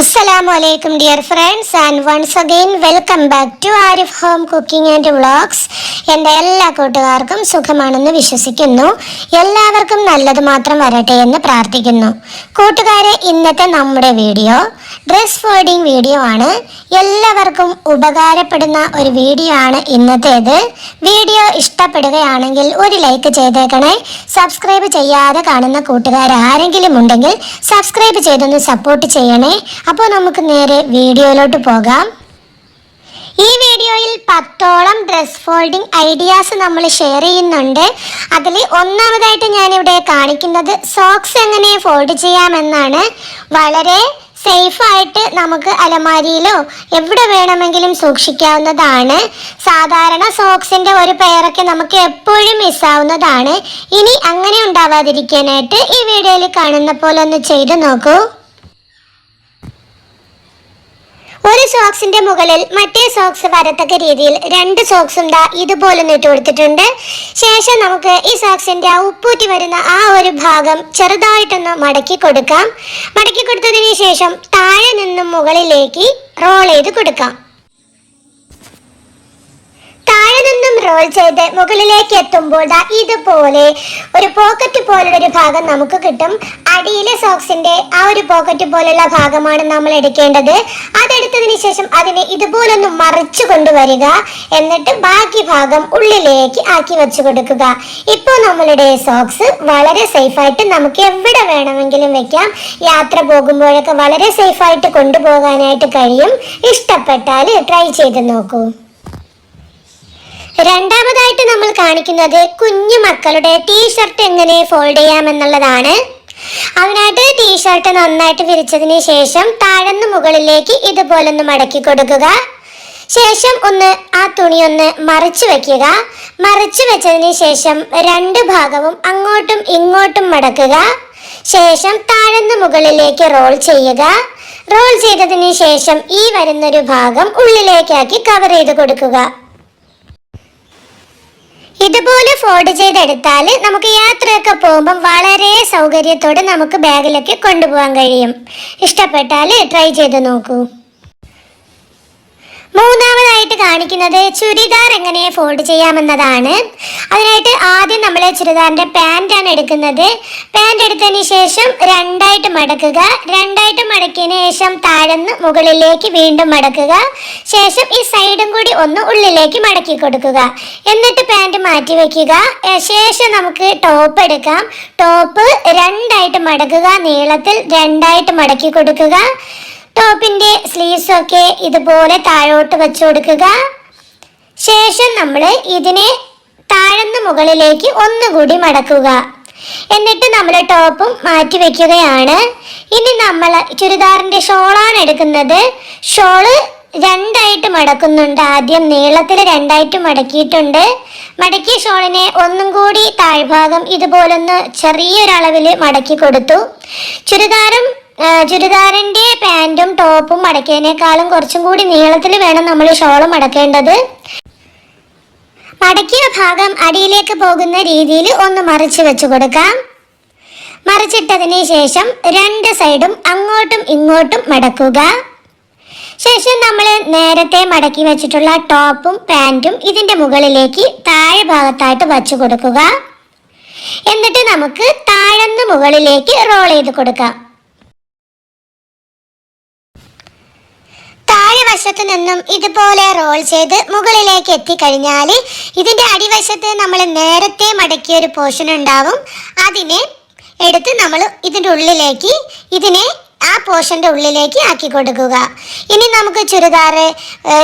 അസ്സലാമു അലൈക്കും dear friends and once again welcome back to Arif home cooking and vlogs എന്റെ എല്ലാ കൂട്ടുകാർക്കും സുഖമാണെന്ന് വിശ്വസിക്കുന്നു. എല്ലാവർക്കും നല്ലത് മാത്രം വരട്ടെ എന്ന് പ്രാർത്ഥിക്കുന്നു. കൂട്ടുകാരെ ഇന്നത്തെ നമ്മുടെ വീഡിയോ ഡ്രസ് ഫോർഡിങ് വീഡിയോ ആണ്. എല്ലാവർക്കും ഉപകാരപ്പെടുന്ന ഒരു വീഡിയോ ആണ് ഇന്നത്തേത്. വീഡിയോ ഇഷ്ടപ്പെടുകയാണെങ്കിൽ ഒരു ലൈക്ക് ചെയ്തേക്കണേ. സബ്സ്ക്രൈബ് ചെയ്യാതെ കാണുന്ന കൂട്ടുകാർ ആരെങ്കിലും ഉണ്ടെങ്കിൽ സബ്സ്ക്രൈബ് ചെയ്തൊന്ന് സപ്പോർട്ട് ചെയ്യണേ. അപ്പോൾ നമുക്ക് നേരെ വീഡിയോയിലോട്ട് പോകാം. ഈ വീഡിയോയിൽ പത്തോളം ഡ്രസ് ഫോൾഡിംഗ് ഐഡിയാസ് നമ്മൾ ഷെയർ ചെയ്യുന്നുണ്ട്. അതിൽ ഒന്നാമതായിട്ട് ഞാനിവിടെ കാണിക്കുന്നത് സോക്സ് എങ്ങനെ ഫോൾഡ് ചെയ്യാമെന്നാണ്. വളരെ സേഫായിട്ട് നമുക്ക് അലമാരിയിലോ എവിടെ വേണമെങ്കിലും സൂക്ഷിക്കാവുന്നതാണ്. സാധാരണ സോക്സിന്റെ ഒരു പെയറൊക്കെ നമുക്ക് എപ്പോഴും മിസ്സാവുന്നതാണ് ഇനി അങ്ങനെ ഉണ്ടാവാതിരിക്കാനായിട്ട് ഈ വീഡിയോയിൽ കാണുന്ന പോലെ ഒന്ന് ചെയ്തു നോക്കൂ. ഒരു സോക്സിന്റെ മുകളിൽ മറ്റേ സോക്സ് വരത്തക്ക രീതിയിൽ രണ്ട് സോക്സും ദാ ഇതുപോലെ ഇട്ട് കൊടുത്തിട്ടുണ്ട്. ശേഷം നമുക്ക് ഈ സോക്സിന്റെ ആ ഉപ്പൂറ്റി വരുന്ന ആ ഒരു ഭാഗം ചെറുതായിട്ടൊന്ന് മടക്കി കൊടുക്കാം. മടക്കി കൊടുത്തതിന് ശേഷം താഴെ നിന്നും മുകളിലേക്ക് റോൾ ചെയ്ത് കൊടുക്കാം. താഴെ നിന്നും റോൾ ചെയ്ത് മുകളിലേക്ക് എത്തുമ്പോൾ ദാ ഇതുപോലെ ഒരു പോക്കറ്റ് പോലുള്ള ഒരു ഭാഗം നമുക്ക് കിട്ടും. അടിയിലെ സോക്സിന്റെ ആ ഒരു പോക്കറ്റ് പോലുള്ള ഭാഗമാണ് നമ്മൾ എടുക്കേണ്ടത്. അതെടുത്തതിന് ശേഷം അതിനെ ഇതുപോലൊന്ന് മറിച്ചു കൊണ്ടുവരിക. എന്നിട്ട് ബാക്കി ഭാഗം ഉള്ളിലേക്ക് ആക്കി വെച്ചു കൊടുക്കുക. ഇപ്പോൾ നമ്മളുടെ സോക്സ് വളരെ സേഫായിട്ട് നമുക്ക് എവിടെ വേണമെങ്കിലും വെക്കാം. യാത്ര പോകുമ്പോഴൊക്കെ വളരെ സേഫായിട്ട് കൊണ്ടുപോകാനായിട്ട് കഴിയും. ഇഷ്ടപ്പെട്ടാൽ ട്രൈ ചെയ്ത് നോക്കൂ. രണ്ടാമതായിട്ട് നമ്മൾ കാണിക്കുന്നത് കുഞ്ഞു മക്കളുടെ ടീഷർട്ട് എങ്ങനെ ഫോൾഡ് ചെയ്യാം എന്നുള്ളതാണ് അതിനായിട്ട് ടീഷർട്ട് നന്നായിട്ട് വിരിച്ചതിന് ശേഷം താഴെന്ന് മുകളിലേക്ക് ഇതുപോലെ ഒന്ന് മടക്കി കൊടുക്കുക. ശേഷം ഒന്ന് ആ തുണി ഒന്ന് മറിച്ച് വെക്കുക. മറിച്ച് വെച്ചതിന് ശേഷം രണ്ട് ഭാഗവും അങ്ങോട്ടും ഇങ്ങോട്ടും മടക്കുക. ശേഷം താഴെന്ന് മുകളിലേക്ക് റോൾ ചെയ്യുക. റോൾ ചെയ്തതിന് ശേഷം ഈ വരുന്നൊരു ഭാഗം ഉള്ളിലേക്കാക്കി കവർ ചെയ്ത് കൊടുക്കുക ഇതുപോലെ ഫോൾഡ് ചെയ്തെടുത്താൽ നമുക്ക് യാത്രയൊക്കെ പോകുമ്പം വളരെ സൗകര്യത്തോടെ നമുക്ക് ബാഗിലൊക്കെ കൊണ്ടുപോകാൻ കഴിയും. ഇഷ്ടപ്പെട്ടാൽ ട്രൈ ചെയ്ത് നോക്കൂ. മൂന്നാമതായിട്ട് കാണിക്കുന്നത് ചുരിദാർ എങ്ങനെ ഫോൾഡ് ചെയ്യാമെന്നതാണ്. അതിനായിട്ട് ആദ്യം നമ്മൾ ചുരിദാറിന്റെ ആണ് എടുക്കുന്നത്. പാന്റ് എടുത്തതിന് ശേഷം രണ്ടായിട്ട് മടക്കുക. രണ്ടായിട്ട് മടക്കിയതിന് ശേഷം താഴ്ന്ന് മുകളിലേക്ക് വീണ്ടും മടക്കുക. ശേഷം ഈ സൈഡും കൂടി ഒന്ന് ഉള്ളിലേക്ക് മടക്കി കൊടുക്കുക. എന്നിട്ട് പാന്റ് മാറ്റി വെക്കുക. ശേഷം നമുക്ക് ടോപ്പ് എടുക്കാം. ടോപ്പ് രണ്ടായിട്ട് മടക്കുക. നീളത്തിൽ രണ്ടായിട്ട് മടക്കി കൊടുക്കുക. ടോപ്പിന്റെ സ്ലീവ്സ് ഒക്കെ ഇതുപോലെ താഴോട്ട് വെച്ചു കൊടുക്കുക. ശേഷം നമ്മൾ ഇതിനെ താഴ്ന്ന് മുകളിലേക്ക് ഒന്നുകൂടി മടക്കുക. എന്നിട്ട് നമ്മൾ ടോപ്പും മാറ്റി വെക്കുകയാണ്. ഇനി നമ്മൾ ചുരിദാറിന്റെ ഷോളാണ് എടുക്കുന്നത്. ഷോൾ രണ്ടായിട്ട് മടക്കുന്നുണ്ട്. ആദ്യം നീളത്തിൽ രണ്ടായിട്ട് മടക്കിയിട്ടുണ്ട്. മടക്കിയ ഷോളിനെ ഒന്നും കൂടി താഴ്ഭാഗം ഇതുപോലൊന്ന് ചെറിയൊരളവിൽ മടക്കി കൊടുത്തു. ചുരിദാറും ചുരിദാറിന്റെ പാന്റും ടോപ്പും മടക്കിയതിനേക്കാളും കുറച്ചും കൂടി നീളത്തിൽ വേണം നമ്മൾ ഷോൾ മടക്കേണ്ടത് മടക്കിയ ഭാഗം അടിയിലേക്ക് പോകുന്ന രീതിയിൽ ഒന്ന് മറിച്ച് വെച്ച് കൊടുക്കാം. മറിച്ചിട്ടതിന് ശേഷം രണ്ട് സൈഡും അങ്ങോട്ടും ഇങ്ങോട്ടും മടക്കുക. ശേഷം നമ്മൾ നേരത്തെ മടക്കി വെച്ചിട്ടുള്ള ടോപ്പും പാന്റും ഇതിന്റെ മുകളിലേക്ക് താഴെ ഭാഗത്തായിട്ട് വച്ചു കൊടുക്കുക. എന്നിട്ട് നമുക്ക് താഴന്ന് മുകളിലേക്ക് റോൾ ചെയ്ത് കൊടുക്കാം. താഴെ വശത്ത് നിന്നും ഇതുപോലെ റോൾ ചെയ്ത് മുകളിലേക്ക് എത്തിക്കഴിഞ്ഞാൽ ഇതിന്റെ അടിവശത്ത് നമ്മൾ നേരത്തെ മടക്കിയ ഒരു പോർഷൻ ഉണ്ടാവും. അതിനെ എടുത്ത് നമ്മൾ ഇതിന്റെ ഉള്ളിലേക്ക് ഇതിനെ ആ പോർഷന്റെ ഉള്ളിലേക്ക് ആക്കി കൊടുക്കുക. ഇനി നമുക്ക് ചുരിദാർ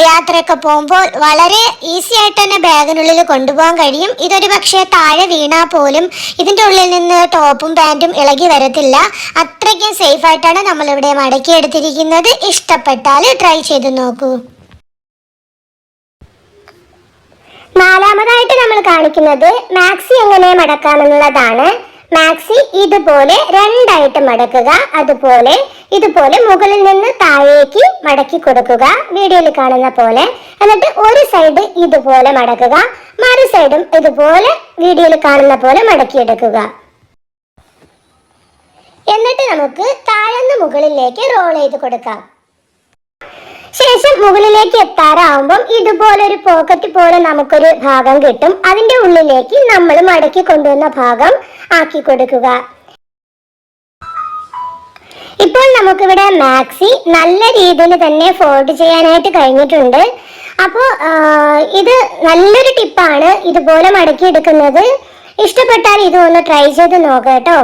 യാത്രയൊക്കെ പോകുമ്പോൾ വളരെ ഈസി ആയിട്ട് തന്നെ ബാഗിനുള്ളിൽ കൊണ്ടുപോകാൻ കഴിയും. ഇതൊരു പക്ഷേ താഴെ വീണാൽ പോലും ഇതിന്റെ ഉള്ളിൽ നിന്ന് ടോപ്പും പാന്റും ഇളകി വരത്തില്ല. അത്രയ്ക്കും സേഫ് ആയിട്ടാണ് നമ്മളിവിടെ മടക്കിയെടുത്തിരിക്കുന്നത് ഇഷ്ടപ്പെട്ടാൽ ട്രൈ ചെയ്ത് നോക്കൂ. നാലാമതായിട്ട് നമ്മൾ കാണിക്കുന്നത് മാക്സി എങ്ങനെ മടക്കാമെന്നുള്ളതാണ്. മാക്സി ഇതുപോലെ രണ്ടായിട്ട് മടക്കുക. അതുപോലെ ഇതുപോലെ മുകളിൽ നിന്ന് താഴേക്ക് മടക്കി കൊടുക്കുക. വീഡിയോയിൽ കാണുന്ന പോലെ. എന്നിട്ട് ഒരു സൈഡ് ഇതുപോലെ മടക്കുക. മറു സൈഡും ഇതുപോലെ വീഡിയോയിൽ കാണുന്ന പോലെ മടക്കിയെടുക്കുക. എന്നിട്ട് നമുക്ക് താഴ്ന്ന് മുകളിലേക്ക് റോൾ ചെയ്ത് കൊടുക്കാം. ശേഷം മുകളിലേക്ക് എത്താറാവുമ്പം ഇതുപോലെ ഒരു പോക്കറ്റ് പോലെ നമുക്കൊരു ഭാഗം കിട്ടും. അതിന്റെ ഉള്ളിലേക്ക് നമ്മൾ മടക്കി കൊണ്ടുവന്ന ഭാഗം ആക്കി കൊടുക്കുക. ഇപ്പോൾ നമുക്കിവിടെ മാക്സി നല്ല രീതിയിൽ തന്നെ ഫോൾഡ് ചെയ്യാനായിട്ട് കഴിഞ്ഞിട്ടുണ്ട്. അപ്പോൾ ഇത് നല്ലൊരു ടിപ്പാണ് ഇതുപോലെ മടക്കിയെടുക്കുന്നത് ഇഷ്ടപ്പെട്ടാൽ ഇത് ഒന്ന് ട്രൈ ചെയ്ത് നോക്കാം കേട്ടോ.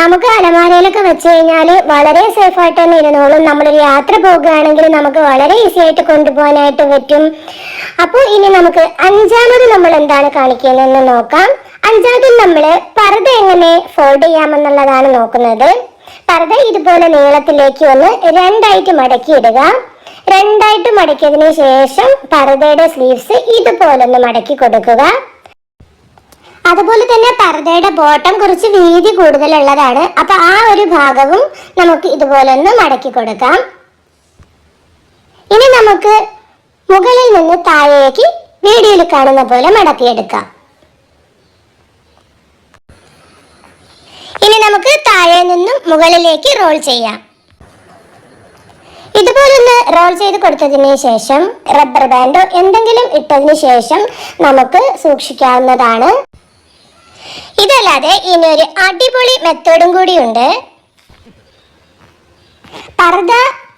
നമുക്ക് അലമാരയിലൊക്കെ വെച്ച് കഴിഞ്ഞാൽ വളരെ സേഫ് ആയിട്ട് തന്നെ ഇരുന്നോളും. നമ്മളൊരു യാത്ര പോകുകയാണെങ്കിൽ നമുക്ക് വളരെ ഈസി ആയിട്ട് കൊണ്ടുപോകാനായിട്ട് പറ്റും. അപ്പോൾ ഇനി നമുക്ക് അഞ്ചാമത് നമ്മൾ എന്താണ് കാണിക്കുന്നതെന്ന് നോക്കാം. അഞ്ചാമത് നമ്മൾ പർദ്ദ എങ്ങനെ ഫോൾഡ് ചെയ്യാമെന്നുള്ളതാണ് നോക്കുന്നത്. പർദ്ദ ഇതുപോലെ നീളത്തിലേക്ക് ഒന്ന് രണ്ടായിട്ട് മടക്കി ഇടുക രണ്ടായിട്ട് മടക്കിയതിന് ശേഷം പർദ്ദയുടെ സ്ലീവ്സ് ഇതുപോലെ ഒന്ന് മടക്കി കൊടുക്കുക. അതുപോലെ തന്നെ പർദ്ദയുടെ ബോട്ടം കുറച്ച് വീതി കൂടുതലുള്ളതാണ്. അപ്പൊ ആ ഒരു ഭാഗവും നമുക്ക് ഇതുപോലെ ഒന്ന് മടക്കി കൊടുക്കാം. ഇനി നമുക്ക് മുകളിൽ നിന്ന് താഴേക്ക് വീഡിയോയിൽ കാണുന്ന പോലെ മടക്കിയെടുക്കാം ഇനി നമുക്ക് താഴെ നിന്നും മുകളിലേക്ക് റോൾ ചെയ്യാം. ഇതുപോലൊന്ന് റോൾ ചെയ്ത് കൊടുത്തതിന് ശേഷം റബ്ബർ ബാൻഡോ എന്തെങ്കിലും ഇട്ടതിന് ശേഷം നമുക്ക് സൂക്ഷിക്കാവുന്നതാണ്. ഇതല്ലാതെ ഇനി ഒരു അടിപൊളി മെത്തേഡും കൂടിയുണ്ട്. പർദ്ദ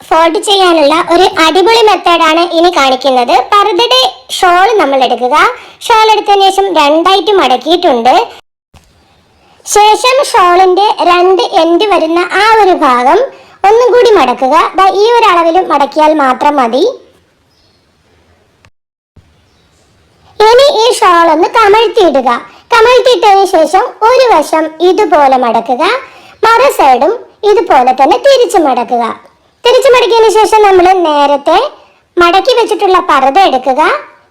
ഫോൾഡ് ചെയ്യാനുള്ള ഒരു അടിപൊളി മെത്തേഡാണ് ഇനി കാണിക്കുന്നത്. പർദ്ദയുടെ ഷോൾ നമ്മൾ എടുക്കുക ഷോൾ എടുത്തതിന് ശേഷം രണ്ടായിട്ട് മടക്കിയിട്ടുണ്ട്. ശേഷം ഷോളിന്റെ രണ്ട് എൻഡ് വരുന്ന ആ ഒരു ഭാഗം ഒന്നും കൂടി മടക്കുക. ഈ ഒരു അളവിലും മടക്കിയാൽ മാത്രം മതി. ഇനി ഈ ഷോൾ ഒന്ന് കമഴ്ത്തിയിടുക. കമഴ്ത്തിയിട്ടതിന് ശേഷം ഒരു വശം ഇതുപോലെ മടക്കുക. മറു സൈഡും ഇതുപോലെ തന്നെ തിരിച്ചു മടക്കുക. തിരിച്ചു മടക്കിയതിന് ശേഷം നമ്മൾ നേരത്തെ മടക്കി വെച്ചിട്ടുള്ള പർദ്ദ എടുക്കുക.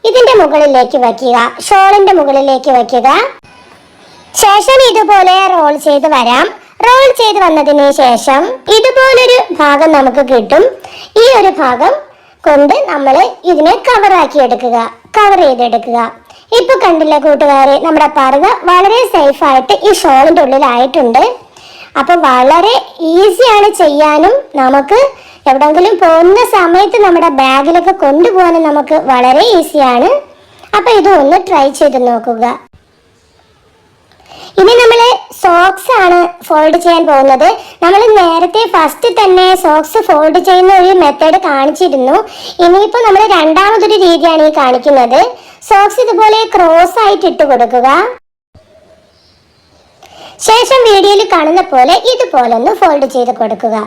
ഇതിന്റെ മുകളിലേക്ക് വയ്ക്കുക. ഷോളിന്റെ മുകളിലേക്ക് വയ്ക്കുക. ഇതുപോലെ റോൾ ചെയ്ത് വരാം. റോൾ ചെയ്ത് വന്നതിന് ശേഷം ഇതുപോലൊരു ഭാഗം നമുക്ക് കിട്ടും. ഈ ഒരു ഭാഗം കൊണ്ട് നമ്മൾ ഇതിനെ കവറാക്കി എടുക്കുക. കവർ ചെയ്തെടുക്കുക. ഇപ്പൊ കണ്ടില്ല കൂട്ടുകാരെ നമ്മുടെ പറുക വളരെ സേഫ് ആയിട്ട് ഈ ഷോളിന്റെ ഉള്ളിലായിട്ടുണ്ട്. അപ്പൊ വളരെ ഈസിയാണ് ചെയ്യാനും. നമുക്ക് എവിടെങ്കിലും പോകുന്ന സമയത്ത് നമ്മുടെ ബാഗിലൊക്കെ കൊണ്ടുപോകാനും നമുക്ക് വളരെ ഈസിയാണ് അപ്പൊ ഇതൊന്ന് ട്രൈ ചെയ്ത് നോക്കുക. ഇനി നമ്മൾ സോക്സ് ആണ് ഫോൾഡ് ചെയ്യാൻ പോകുന്നത്. നമ്മൾ നേരത്തെ ഫസ്റ്റ് തന്നെ സോക്സ് ഫോൾഡ് ചെയ്യുന്ന ഒരു മെത്തേഡ് കാണിച്ചിരുന്നു. ഇനിയിപ്പോൾ നമ്മൾ രണ്ടാമതൊരു രീതിയാണ് ഈ കാണിക്കുന്നത്. സോക്സ് ഇതുപോലെ ക്രോസ് ആയിട്ട് ഇട്ട് കൊടുക്കുക. ശേഷം വീഡിയോയിൽ കാണുന്ന പോലെ ഇതുപോലെ ഒന്ന് ഫോൾഡ് ചെയ്ത് കൊടുക്കുക.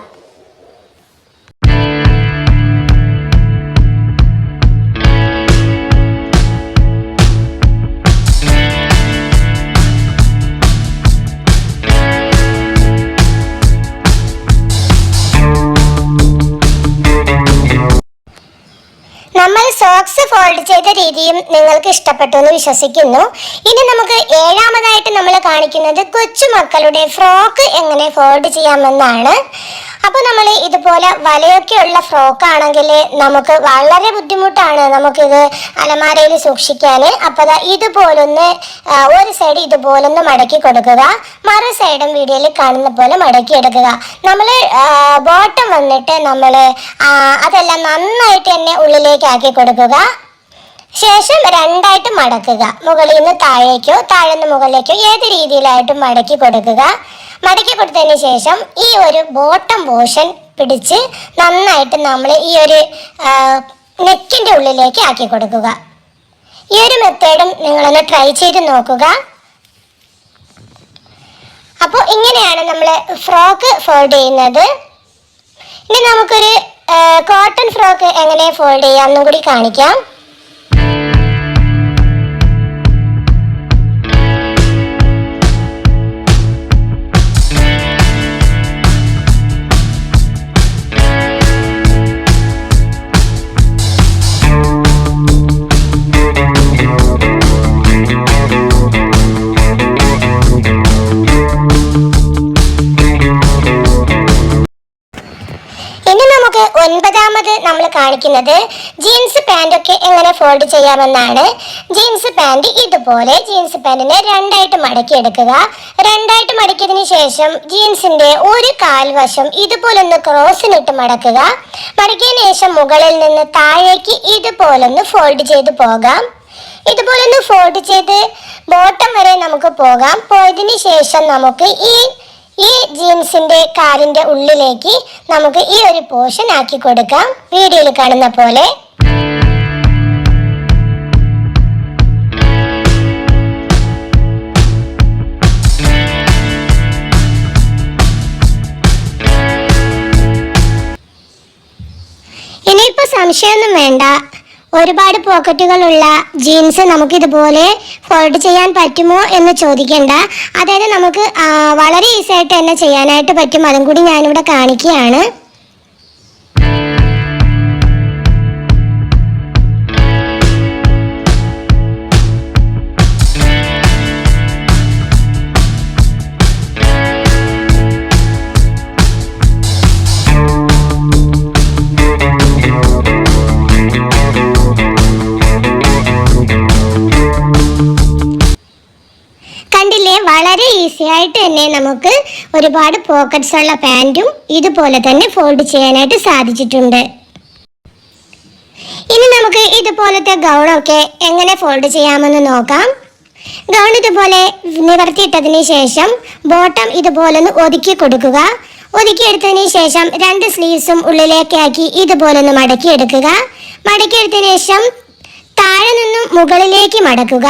രീതിയും നിങ്ങൾക്ക് ഇഷ്ടപ്പെട്ടു എന്ന് വിശ്വസിക്കുന്നു. ഇനി നമുക്ക് ഏഴാമതായിട്ട് നമ്മൾ കാണിക്കുന്നത് കൊച്ചുമക്കളുടെ ഫ്രോക്ക് എങ്ങനെ ഫോൾഡ് ചെയ്യാമെന്നാണ്. അപ്പോൾ നമ്മൾ ഇതുപോലെ വലയൊക്കെ ഉള്ള ഫ്രോക്ക് ആണെങ്കിൽ നമുക്ക് വളരെ ബുദ്ധിമുട്ടാണ് നമുക്കിത് അലമാരയിൽ സൂക്ഷിക്കാൻ അപ്പോൾ ഇതുപോലൊന്ന് ഒരു സൈഡ് ഇതുപോലൊന്ന് മടക്കി കൊടുക്കുക. മറു സൈഡും വീഡിയോയിൽ കാണുന്ന പോലെ മടക്കി എടുക്കുക. നമ്മൾ ബോട്ടം വന്നിട്ട് നമ്മൾ അതെല്ലാം നന്നായിട്ട് തന്നെ ഉള്ളിലേക്ക് ആക്കി കൊടുക്കുക. ശേഷം രണ്ടായിട്ട് മടക്കുക. മുകളിൽ നിന്ന് താഴേക്കോ താഴെ നിന്ന് മുകളിലേക്കോ ഏത് രീതിയിലായിട്ടും മടക്കി കൊടുക്കുക. മടക്കി കൊടുത്തതിന് ശേഷം ഈ ഒരു ബോട്ടം പോർഷൻ പിടിച്ച് നന്നായിട്ട് നമ്മൾ ഈ ഒരു നെക്കിന്റെ ഉള്ളിലേക്ക് ആക്കി കൊടുക്കുക. ഈ ഒരു മെത്തേഡും നിങ്ങളൊന്ന് ട്രൈ ചെയ്ത് നോക്കുക. അപ്പോൾ ഇങ്ങനെയാണ് നമ്മൾ ഫ്രോക്ക് ഫോൾഡ് ചെയ്യുന്നത്. ഇനി നമുക്കൊരു കോട്ടൺ ഫ്രോക്ക് എങ്ങനെ ഫോൾഡ് ചെയ്യാമെന്നും കൂടി കാണിക്കാം. നമ്മൾ കാണിക്കുന്നത് ജീൻസ് പാന്റ് ഒക്കെ എങ്ങനെ ഫോൾഡ് ചെയ്യാമെന്നാണ്. ജീൻസ് പാന്റ് ഇതുപോലെ ജീൻസ് പാന്റിനെ രണ്ടായിട്ട് മടക്കി എടുക്കുക. രണ്ടായിട്ട് മടക്കിയതിന് ശേഷം ജീൻസിന്റെ ഒരു കാൽവശം ഇതുപോലൊന്ന് ക്രോസിനിട്ട് മടക്കുക. മടക്കിയതിന് ശേഷം മുകളിൽ നിന്ന് താഴേക്ക് ഇതുപോലൊന്ന് ഫോൾഡ് ചെയ്ത് പോകാം. ഇതുപോലൊന്ന് ഫോൾഡ് ചെയ്ത് ബോട്ടം വരെ നമുക്ക് പോകാം. പോയതിന് ശേഷം നമുക്ക് ഈ ഈ ജീൻസിന്റെ കാലിന്റെ ഉള്ളിലേക്ക് നമുക്ക് ഈ ഒരു പോർഷൻ ആക്കി കൊടുക്കാം. വീഡിയോയിൽ കാണുന്ന പോലെ. ഇനിയിപ്പോ സംശയമൊന്നും വേണ്ട. ഒരുപാട് പോക്കറ്റുകളുള്ള ജീൻസ് നമുക്ക് ഇതുപോലെ ഫോൾഡ് ചെയ്യാൻ പറ്റുമോ എന്ന് ചോദിക്കേണ്ട. അതായത് നമുക്ക് വളരെ ഈസി ആയിട്ട് തന്നെ ചെയ്യാനായിട്ട് പറ്റും. അതും കൂടി ഞാനിവിടെ കാണിക്കുകയാണ്. വളരെ ഈസി ആയിട്ട് തന്നെ നമുക്ക് ഒരുപാട് പോക്കറ്റ്സ് ഉള്ള പാന്റും ഇതുപോലെ തന്നെ ഫോൾഡ് ചെയ്യാനായിട്ട് സാധിച്ചിട്ടുണ്ട്. ഇനി നമുക്ക് ഇതുപോലത്തെ ഗൗണൊക്കെ എങ്ങനെ ഫോൾഡ് ചെയ്യാമെന്ന് നോക്കാം. ഗൗൺ ഇതുപോലെ നിവർത്തിയിട്ടതിന് ശേഷം ബോട്ടം ഇതുപോലെ ഒന്ന് ഒതുക്കി കൊടുക്കുക. ഒതുക്കിയെടുത്തതിന് ശേഷം രണ്ട് സ്ലീവ്സും ഉള്ളിലേക്കാക്കി ഇതുപോലെ ഒന്ന് മടക്കിയെടുക്കുക മടക്കിയെടുത്തതിന് ശേഷം താഴെ നിന്നും മുകളിലേക്ക് മടക്കുക.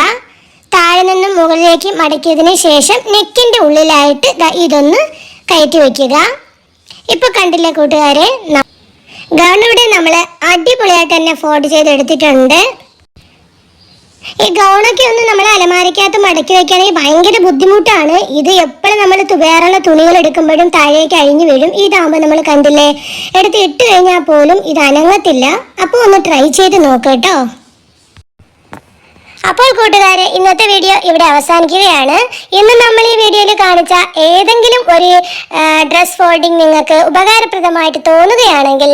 താഴെ നിന്നും മുകളിലേക്ക് മടക്കിയതിന് ശേഷം നെക്കിന്റെ ഉള്ളിലായിട്ട് ഇതൊന്ന് കയറ്റി വയ്ക്കുക. ഇപ്പൊ കണ്ടില്ലേ കൂട്ടുകാരെ? ഗൗൺ ഇവിടെ നമ്മൾ അടിപൊളിയായിട്ട് തന്നെ ഫോൾഡ് ചെയ്തെടുത്തിട്ടുണ്ട്. ഈ ഗൗണൊക്കെ ഒന്ന് നമ്മൾ അലമാരക്കകത്ത് മടക്കി വെക്കുകയാണെങ്കിൽ ഭയങ്കര ബുദ്ധിമുട്ടാണ്. ഇത് എപ്പോഴും നമ്മൾ വേറെയുള്ള തുണികൾ എടുക്കുമ്പോഴും താഴേക്ക് അഴിഞ്ഞു വീഴും. ഇതാകുമ്പോൾ നമ്മൾ കണ്ടില്ലേ? എടുത്ത് ഇട്ട് കഴിഞ്ഞാൽ പോലും ഇത് അനങ്ങത്തില്ല. അപ്പോൾ ഒന്ന് ട്രൈ ചെയ്ത് നോക്കട്ടോ അപ്പോൾ കൂട്ടുകാരെ ഇന്നത്തെ വീഡിയോ ഇവിടെ അവസാനിക്കുകയാണ്. ഇന്ന് നമ്മൾ ഈ വീഡിയോയിൽ കാണിച്ച ഏതെങ്കിലും ഒരു ഡ്രസ് ഫോൾഡിംഗ് നിങ്ങൾക്ക് ഉപകാരപ്രദമായിട്ട് തോന്നുകയാണെങ്കിൽ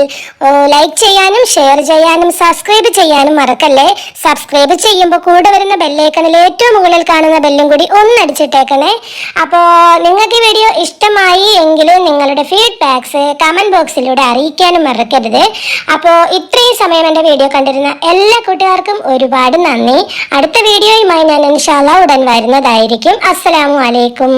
ലൈക്ക് ചെയ്യാനും ഷെയർ ചെയ്യാനും സബ്സ്ക്രൈബ് ചെയ്യാനും മറക്കല്ലേ? സബ്സ്ക്രൈബ് ചെയ്യുമ്പോൾ കൂടെ വരുന്ന ബെല്ലേക്കണിൽ ഏറ്റവും മുകളിൽ കാണുന്ന ബെല്ലും കൂടി ഒന്നടിച്ചിട്ടേക്കണേ. അപ്പോൾ നിങ്ങൾക്ക് ഈ വീഡിയോ ഇഷ്ടമായി എങ്കിലും നിങ്ങളുടെ ഫീഡ്ബാക്ക്സ് കമന്റ് ബോക്സിലൂടെ അറിയിക്കാനും മറക്കരുത്. അപ്പോൾ ഇത്രയും സമയം എന്റെ വീഡിയോ കണ്ടിരുന്ന എല്ലാ കൂട്ടുകാർക്കും ഒരുപാട് നന്ദി. അടുത്ത വീഡിയോയുമായി ഞാൻ ഇൻഷാല്ല ഉടൻ വരുന്നതായിരിക്കും. അസ്സലാമു അലൈക്കും.